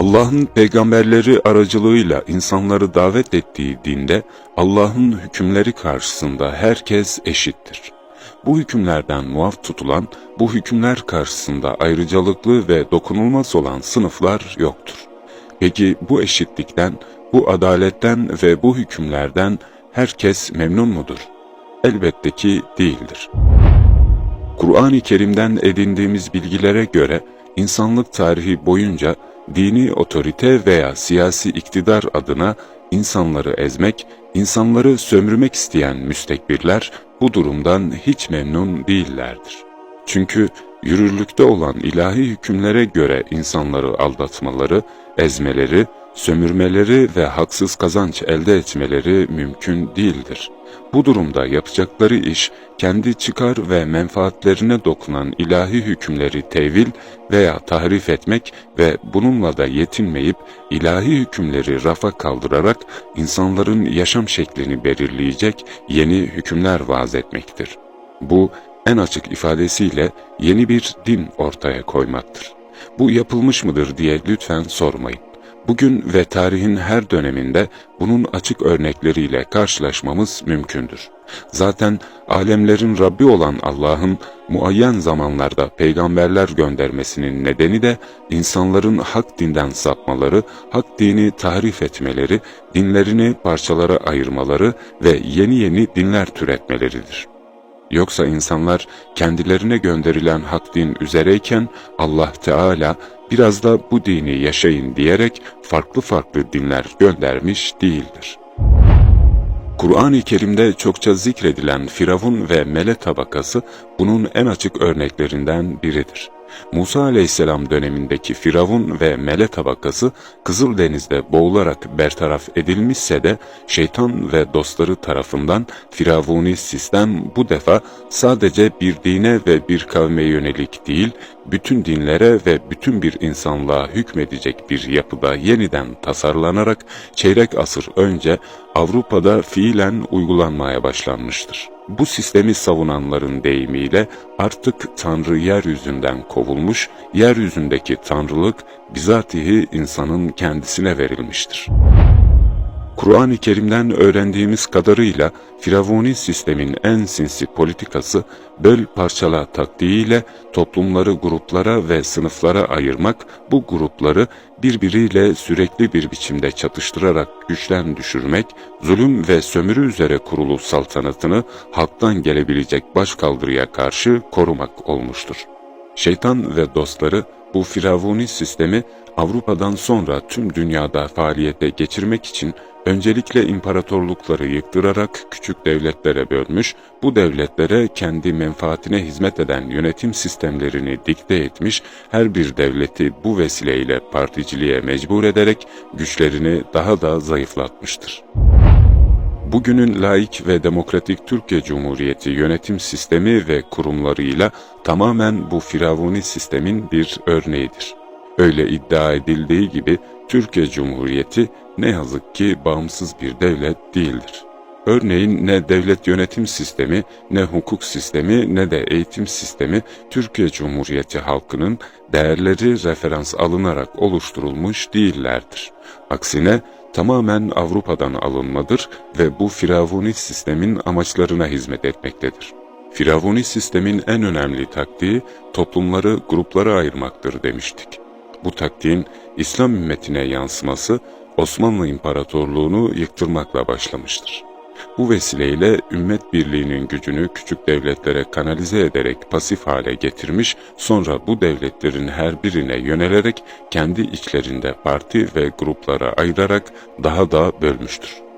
Allah'ın peygamberleri aracılığıyla insanları davet ettiği dinde Allah'ın hükümleri karşısında herkes eşittir. Bu hükümlerden muaf tutulan, bu hükümler karşısında ayrıcalıklı ve dokunulmaz olan sınıflar yoktur. Peki bu eşitlikten, bu adaletten ve bu hükümlerden herkes memnun mudur? Elbette ki değildir. Kur'an-ı Kerim'den edindiğimiz bilgilere göre insanlık tarihi boyunca dini otorite veya siyasi iktidar adına insanları ezmek, insanları sömürmek isteyen müstekbirler bu durumdan hiç memnun değillerdir. Çünkü yürürlükte olan ilahi hükümlere göre insanları aldatmaları, ezmeleri, sömürmeleri ve haksız kazanç elde etmeleri mümkün değildir. Bu durumda yapacakları iş kendi çıkar ve menfaatlerine dokunan ilahi hükümleri tevil veya tahrif etmek ve bununla da yetinmeyip ilahi hükümleri rafa kaldırarak insanların yaşam şeklini belirleyecek yeni hükümler vaaz etmektir. Bu en açık ifadesiyle yeni bir din ortaya koymaktır. Bu yapılmış mıdır diye lütfen sormayın. Bugün ve tarihin her döneminde bunun açık örnekleriyle karşılaşmamız mümkündür. Zaten alemlerin Rabbi olan Allah'ın muayyen zamanlarda peygamberler göndermesinin nedeni de insanların hak dinden sapmaları, hak dini tahrif etmeleri, dinlerini parçalara ayırmaları ve yeni yeni dinler türetmeleridir. Yoksa insanlar kendilerine gönderilen hak din üzereyken Allah Teala biraz da bu dini yaşayın diyerek farklı farklı dinler göndermiş değildir. Kur'an-ı Kerim'de çokça zikredilen Firavun ve Mele tabakası bunun en açık örneklerinden biridir. Musa aleyhisselam dönemindeki Firavun ve Mele tabakası Kızıldeniz'de boğularak bertaraf edilmişse de şeytan ve dostları tarafından Firavuni sistem bu defa sadece bir dine ve bir kavme yönelik değil, bütün dinlere ve bütün bir insanlığa hükmedecek bir yapıda yeniden tasarlanarak çeyrek asır önce Avrupa'da fiilen uygulanmaya başlanmıştır. Bu sistemi savunanların deyimiyle artık Tanrı yeryüzünden kovulmuş, yeryüzündeki Tanrılık bizatihi insanın kendisine verilmiştir. Kur'an-ı Kerim'den öğrendiğimiz kadarıyla Firavuni sistemin en sinsi politikası böl parçala taktiğiyle toplumları gruplara ve sınıflara ayırmak, bu grupları birbiriyle sürekli bir biçimde çatıştırarak güçten düşürmek, zulüm ve sömürü üzere kurulu saltanatını halktan gelebilecek başkaldırıya karşı korumak olmuştur. Şeytan ve dostları bu Firavuni sistemi Avrupa'dan sonra tüm dünyada faaliyete geçirmek için öncelikle imparatorlukları yıktırarak küçük devletlere bölmüş, bu devletlere kendi menfaatine hizmet eden yönetim sistemlerini dikte etmiş, her bir devleti bu vesileyle particiliğe mecbur ederek güçlerini daha da zayıflatmıştır. Bugünün laik ve demokratik Türkiye Cumhuriyeti yönetim sistemi ve kurumlarıyla tamamen bu firavuni sistemin bir örneğidir. Öyle iddia edildiği gibi Türkiye Cumhuriyeti ne yazık ki bağımsız bir devlet değildir. Örneğin ne devlet yönetim sistemi, ne hukuk sistemi, ne de eğitim sistemi Türkiye Cumhuriyeti halkının değerleri referans alınarak oluşturulmuş değillerdir. Aksine tamamen Avrupa'dan alınmadır ve bu firavuni sistemin amaçlarına hizmet etmektedir. Firavuni sistemin en önemli taktiği toplumları gruplara ayırmaktır demiştik. Bu taktiğin İslam ümmetine yansıması Osmanlı İmparatorluğunu yıktırmakla başlamıştır. Bu vesileyle ümmet birliğinin gücünü küçük devletlere kanalize ederek pasif hale getirmiş, sonra bu devletlerin her birine yönelerek kendi içlerinde parti ve gruplara ayırarak daha da bölmüştür.